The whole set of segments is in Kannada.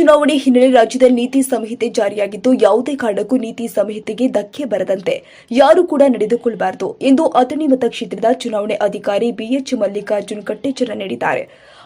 ಚುನಾವಣೆ ಹಿನ್ನೆಲೆ ರಾಜ್ಯದಲ್ಲಿ ನೀತಿ ಸಂಹಿತೆ ಜಾರಿಯಾಗಿದ್ದು, ಯಾವುದೇ ಕಾರಣಕ್ಕೂ ನೀತಿ ಸಂಹಿತೆಗೆ ಧಕ್ಕೆ ಬರದಂತೆ ಯಾರು ಕೂಡ ನಡೆದುಕೊಳ್ಳಬಾರದು ಎಂದು ಅಥಣಿ ಮತಕ್ಷೇತ್ರದ ಚುನಾವಣೆ ಅಧಿಕಾರಿ ಬಿಎಚ್ ಮಲ್ಲಿಕಾರ್ಜುನ್ ಕಟ್ಟೆಚ್ಚರ ನೀಡಿದ್ದಾರೆ.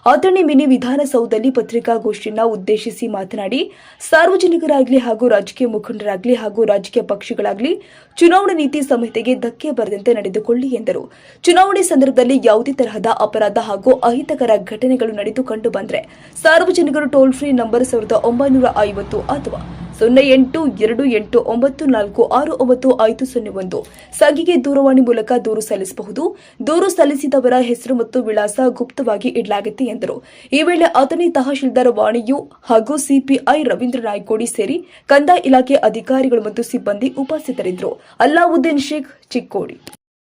ಅಥಣಿ ಮಿನಿ ವಿಧಾನಸೌಧದಲ್ಲಿ ಪತ್ರಿಕಾಗೋಷ್ಠಿಯನ್ನ ಉದ್ದೇಶಿಸಿ ಮಾತನಾಡಿ, ಸಾರ್ವಜನಿಕರಾಗಲಿ ಹಾಗೂ ರಾಜಕೀಯ ಮುಖಂಡರಾಗಲಿ ಹಾಗೂ ರಾಜಕೀಯ ಪಕ್ಷಗಳಾಗಲಿ ಚುನಾವಣಾ ನೀತಿ ಸಂಹಿತೆಗೆ ಧಕ್ಕೆ ಬರದಂತೆ ನಡೆದುಕೊಳ್ಳಿ ಎಂದರು. ಚುನಾವಣೆ ಸಂದರ್ಭದಲ್ಲಿ ಯಾವುದೇ ತರಹದ ಅಪರಾಧ ಹಾಗೂ ಅಹಿತಕರ ಘಟನೆಗಳು ನಡೆದು ಕಂಡು ಬಂದರೆ ಸಾರ್ವಜನಿಕರು ಟೋಲ್ ಫ್ರೀ ನಂಬರ್ ಸಾವಿರದ ಒಂಬೈನೂರ ಐವತ್ತು ಅಥವಾ ಸೊನ್ನೆ ಎಂಟು, ಎರಡು ಎಂಟು, ಒಂಬತ್ತು, ನಾಲ್ಕು, ಆರು, ಒಂಬತ್ತು, ಐದು, ಸೊನ್ನೆ ಒಂದು. ಸಾಗಿಗೆ ದೂರವಾಣಿ ಮೂಲಕ ದೂರು ಸಲ್ಲಿಸಬಹುದು. ದೂರು ಸಲ್ಲಿಸಿದವರ ಹೆಸರು ಮತ್ತು ವಿಳಾಸ ಗುಪ್ತವಾಗಿ ಇಡಲಾಗುತ್ತೆ ಎಂದರು. ಈ ವೇಳೆ ಅಥಣಿ ತಹಶೀಲ್ದಾರ್ ವಾಣಿಯು ಹಾಗೂ ಸಿಪಿಐ ರವೀಂದ್ರ ನಾಯ್ಕೋಡಿ ಸೇರಿ ಕಂದಾಯ ಇಲಾಖೆ ಅಧಿಕಾರಿಗಳು ಮತ್ತು ಸಿಬ್ಬಂದಿ ಉಪಸ್ಥಿತರಿದ್ದರು. ಅಲ್ಲಾವುದ್ದೀನ್ ಶೇಖ್ ಚಿಕ್ಕೋಡಿ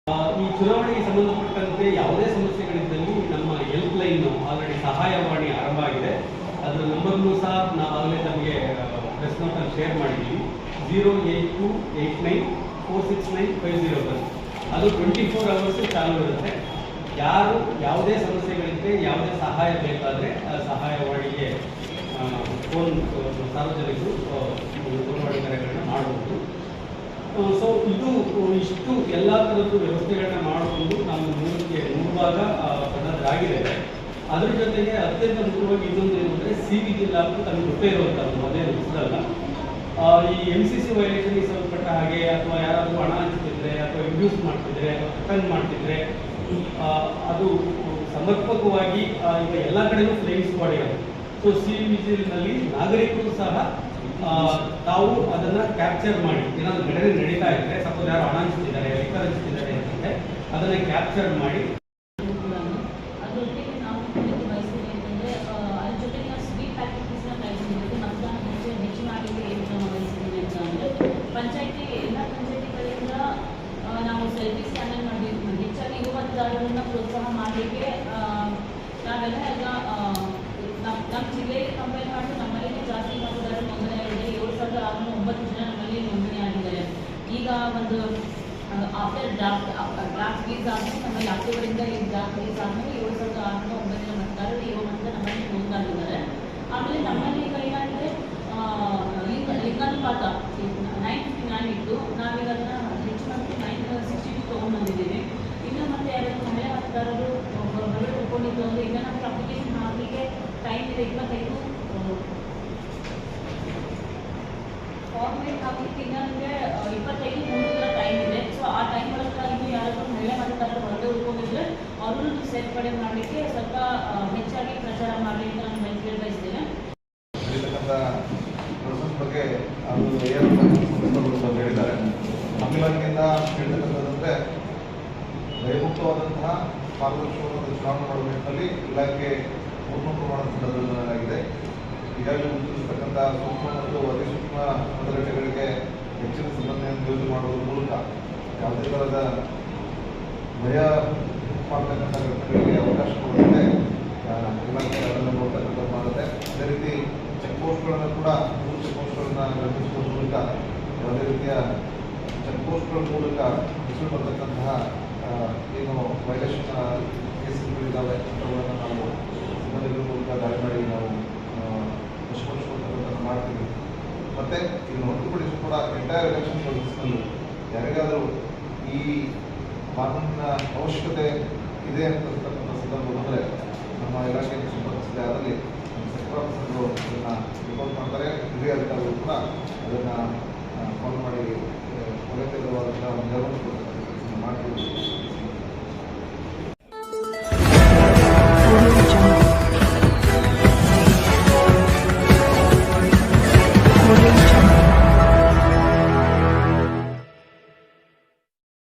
ಆ, ಈ ಚುನಾವಣೆಗೆ ಸಂಬಂಧಪಟ್ಟಂತೆ ಯಾವುದೇ ಸಮಸ್ಯೆಗಳಿದ್ದಲ್ಲಿ ನಮ್ಮ ಹೆಲ್ಪ್ ಲೈನ್ ಆಲ್ರೆಡಿ ಸಹಾಯವಾಣಿ ಆರಂಭ ಆಗಿದೆ ಅದರ ನಂಬರ್ನು ಸಹ ನಾವು ಆಗಲೇ ತಮಗೆ ನೋಟಲ್ಲಿ ಶೇರ್ ಮಾಡಿದ್ದೀವಿ zero eight two eight nine four six nine five zero one ಅದು ಟ್ವೆಂಟಿ ಫೋರ್ ಅವರ್ಸ್ ಚಾಲೂ ಇರುತ್ತೆ ಯಾರು ಯಾವುದೇ ಸಮಸ್ಯೆಗಳಿದ್ದರೆ ಯಾವುದೇ ಸಹಾಯ ಬೇಕಾದರೆ ಆ ಸಹಾಯವಾಣಿಗೆ ಫೋನ್ ಸಾರ್ವಜನಿಕರು ದೂರವಾಣಿ ಕರೆಗಳನ್ನ ಮಾಡಬಹುದು ಸೊ ಇದು ಇಷ್ಟು ಎಲ್ಲ ಥರದ್ದು ವ್ಯವಸ್ಥೆಗಳನ್ನ ಮಾಡಿಕೊಂಡು ನಾವು ಮೂರಕ್ಕೆ ನೂರು ಭಾಗ ಸನ್ನದ್ಧರಾಗಿದೆ ಅದ್ರ ಜೊತೆಗೆ ಅತ್ಯಂತ ಮುಖ್ಯವಾಗಿ ಇನ್ನೊಂದು ಏನು ಅಂದರೆ ಸಿ ವಿ ಜಿಲ್ಲಾ ಅಂತ ತಮಗೆ ಗೊತ್ತೇ ಇರುವಂಥದ್ದು ಅದೇ ಅಲ್ಲ ಈ ಎಂ ಸಿ ಸಿ ವೈಲೇಷನ್ಗೆ ಸಂಬಂಧಪಟ್ಟ ಹಾಗೆ ಅಥವಾ ಯಾರಾದರೂ ಹಣ ಹಂಚ್ತಿದ್ರೆ ಅಥವಾ ಇಂಡ್ಯೂಸ್ ಮಾಡ್ತಿದ್ರೆ ಕನ್ ಮಾಡ್ತಿದ್ರೆ ಅದು ಸಮರ್ಪಕವಾಗಿ ಈಗ ಎಲ್ಲ ಕಡೆನೂ ಸ್ಕ್ವಾಡ್ ಇರೋದು ಸೊ ಸಿ ವಿ ಜಿಲ್ನಲ್ಲಿ ನಾಗರಿಕರು ಸಹ ತಾವು ಅದನ್ನ ಕ್ಯಾಪ್ಚರ್ ಮಾಡಿ. ಏನಾದ್ರು ಘಟನೆ ನಡೀತಾ ಇದ್ರೆ ಸಪೋಸ್ ಯಾರು ಹಣ ಹಂಚ್ತಿದ್ದಾರೆ ಲೆಕ್ಕ ಹಂಚ್ತಿದ್ದಾರೆ ಅಂತಂದರೆ, ಅದನ್ನ ಕ್ಯಾಪ್ಚರ್ ಮಾಡಿ ಅದರೊಟ್ಟಿಗೆ ನಾವು ಇದಕ್ಕೆ ಬಯಸಿದ್ರೆ ಅಂತಂದರೆ ಅದ್ರ ಜೊತೆಗೆ ನಾವು ಸ್ವೀಟ್ ಪ್ಯಾಕೆಟ್ಸ್ನ ಕಳಿಸಿದ್ದೀವಿ ಮತದಾನ ಹೆಚ್ಚು ಹೆಚ್ಚಿನ ಆಗಲಿಕ್ಕೆ ಏನು ಕ್ರಮ ವಹಿಸಿದ್ದೀವಿ ಅಂತ ಅಂದರೆ ಪಂಚಾಯತಿ ಎಲ್ಲ ಪಂಚಾಯತಿಗಳಿಂದ ಆ, ನಾವು ಸೆಲ್ಫಿ ಸ್ಕ್ಯಾನರ್ ಮಾಡಿ ಹೆಚ್ಚಾಗಿ ಯುವ ಮತದಾರರನ್ನ ಪ್ರೋತ್ಸಾಹ ಮಾಡಲಿಕ್ಕೆ ಆ, ನಾವೆಲ್ಲ ಈಗ ಆ, ನಮ್ಮ ಜಿಲ್ಲೆಗೆ ಕಂಪೇರ್ ಮಾಡಿ ನಮ್ಮಲ್ಲಿ ಜಾಸ್ತಿ ಮತದಾರರು ನೋಂದಣಿ ಆಗಿದೆ. ಏಳು ಸಾವಿರದ ಒಂಬತ್ತು ನಮ್ಮಲ್ಲಿ ನೋಂದಣಿ ಆಗಿದ್ದಾರೆ. ಈಗ ಒಂದು ಆಫ್ಟರ್ ಡ್ರಾಫ್ಟ್ ಡ್ರಾಫ್ಟ್ ರಿಲೀಸ್ ನಮ್ಮಲ್ಲಿ ಈ ಡ್ರಾಫ್ಟ್ ರಿಲೀಸ್ ಆದಮೇಲೆ ಏಳು ಸಾವಿರದ ಆರುನೂರ ಒಂಬತ್ತು ಜನ ಮತ ನಮ್ಮಲ್ಲಿ ನೋಂದಾಗಿದ್ದಾರೆ. ಆಮೇಲೆ ನಮ್ಮಲ್ಲಿ ಈಗ ಏನಾಗಿದೆ? ಲಿಂಗ ಲಿಂಗಾನುಪಾತ. ನೈನ್ ನೈನ್ ಇತ್ತು. ನಾವೀಗ ಅದನ್ನು ಹೆಚ್ಚು ನೈನ್ ಸಿಕ್ಸ್ಟಿ ಟು ಇನ್ನು ಮತ್ತೆ ಯಾರಾದರೂ ಮಹಿಳಾ ಮತದಾರರು ಅಂದರೆ ಈಗ ನಮಗೆ ಅಪ್ಲಿಕೇಶನ್ ಹಾಕಲಿಕ್ಕೆ ಟೈಮ್ ಇದೆ ಇಪ್ಪತ್ತೈದು. ಫಾರ್ಮೇಟ್ ಹಾಕಲಿಕ್ಕೆ ಇನ್ನೊಂದ್ರೆ ಆ, ಇಪ್ಪತ್ತೈದು ಮೂರರ ಟೈಮ್ ಇದೆ. ಸೊ ಆ ಟೈಮ್ ಒಳಗೆ ಇನ್ನು ಯಾರಾದರೂ ಮಹಿಳಾ ಮತದಾರರು ಹೊರಗೆ ಉಳ್ಕೊಂಡಿದ್ರೆ ಅವ್ರನ್ನು ಸೇರ್ಪಡೆ ಮಾಡಲಿಕ್ಕೆ ಸ್ವಲ್ಪ ಹೆಚ್ಚಾಗಿ ಪ್ರಚಾರ ಮಾಡಲಿ ಅಂತ ನಾನು ಕೇಳಿ ಬಯಸ್ತೇನೆ ಬಗ್ಗೆ ಅದು ಏನು ಸಂಸ್ಥೆಗಳು ಹೇಳಿದ್ದಾರೆ. ಇಲಾಖೆಯಿಂದ ಹೇಳ್ತಕ್ಕಂಥದ್ದಂದರೆ ಭಯಮುಕ್ತವಾದಂತಹ ಪಾರದರ್ಶಕವಾದ ಚುನಾವಣೆ ಮಾಡುವ ನಿಟ್ಟಿನಲ್ಲಿ ಇಲಾಖೆ ಪೂರ್ಣ ಪ್ರಮಾಣದ ಸಿದ್ಧತೆ ಈಗಾಗಲೇ ಗುರುತಿಸತಕ್ಕಂಥ ಸೂಕ್ಷ್ಮ ಮತ್ತು ಅತಿಸೂಕ್ಷ್ಮ ಮತಗಟ್ಟೆಗಳಿಗೆ ಹೆಚ್ಚಿನ ಸಿಬ್ಬಂದಿಯನ್ನು ನಿಯೋಜನೆ ಮಾಡುವುದರ ಮೂಲಕ ಯಾವುದೇ ಥರದ ಭಯ ಮಾಡ್ತಕ್ಕಂಥ ಘಟನೆಗಳಿಗೆ ಅವಕಾಶ ಕೊಡುತ್ತೆ ಇಲಾಖೆ ಅದನ್ನು ನೋಡ್ತಕ್ಕಂಥದ್ದು ಮಾಡುತ್ತೆ. ಅದೇ ರೀತಿ ಚೆಕ್ ಪೋಸ್ಟ್ಗಳನ್ನು ಕೂಡ ಮೂರು ಚೆಕ್ ಮೂಲಕ, ಯಾವುದೇ ರೀತಿಯ ಚೆಕ್ ಪೋಸ್ಟ್ಗಳ ಮೂಲಕ ಹೆಸರು ಬರ್ತಕ್ಕಂತಹ ಏನು ವೈಲೇಷನ್ ಕೇಸ್ಗಳಿದ್ದಾವೆ ಅಂಥವುಗಳನ್ನು ನಾವು ಸಿಬ್ಬಂದಿಗಳ ಮೂಲಕ ದಾಳಿ ಮಾಡಿ ನಾವು ವಶಪಡಿಸಿಕೊಳ್ತಕ್ಕಂಥದ್ದು ಮಾಡ್ತೀವಿ. ಮತ್ತು ಇದನ್ನು ಹೊರತುಪಡಿಸಿ ಕೂಡ ಎಂಟೈರ್ ಎಲೆಕ್ಷನ್ ಪ್ರೊಸೆಸ್ನಲ್ಲಿ ಯಾರಿಗಾದರೂ ಈ ಕಾನೂನಿನ ಅವಶ್ಯಕತೆ ಇದೆ ಅಂತಕ್ಕಂಥ ಸಂದರ್ಭ ಬಂದರೆ ನಮ್ಮ ಇಲಾಖೆಯನ್ನು ಸಂಪರ್ಕಿಸಿದೆ ಅದರಲ್ಲಿ ಸೆಕ್ಟರ್ ಆಫೀಸರ್ಗಳು ಅದನ್ನು ರಿಪೋರ್ಟ್ ಮಾಡ್ತಾರೆ. ಹಿರಿಯ ಅಧಿಕಾರಿಗಳು ಕೂಡ ಅದನ್ನು ಫಾಲೋ ಮಾಡಿ ಅಗತ್ಯವಾದಂಥ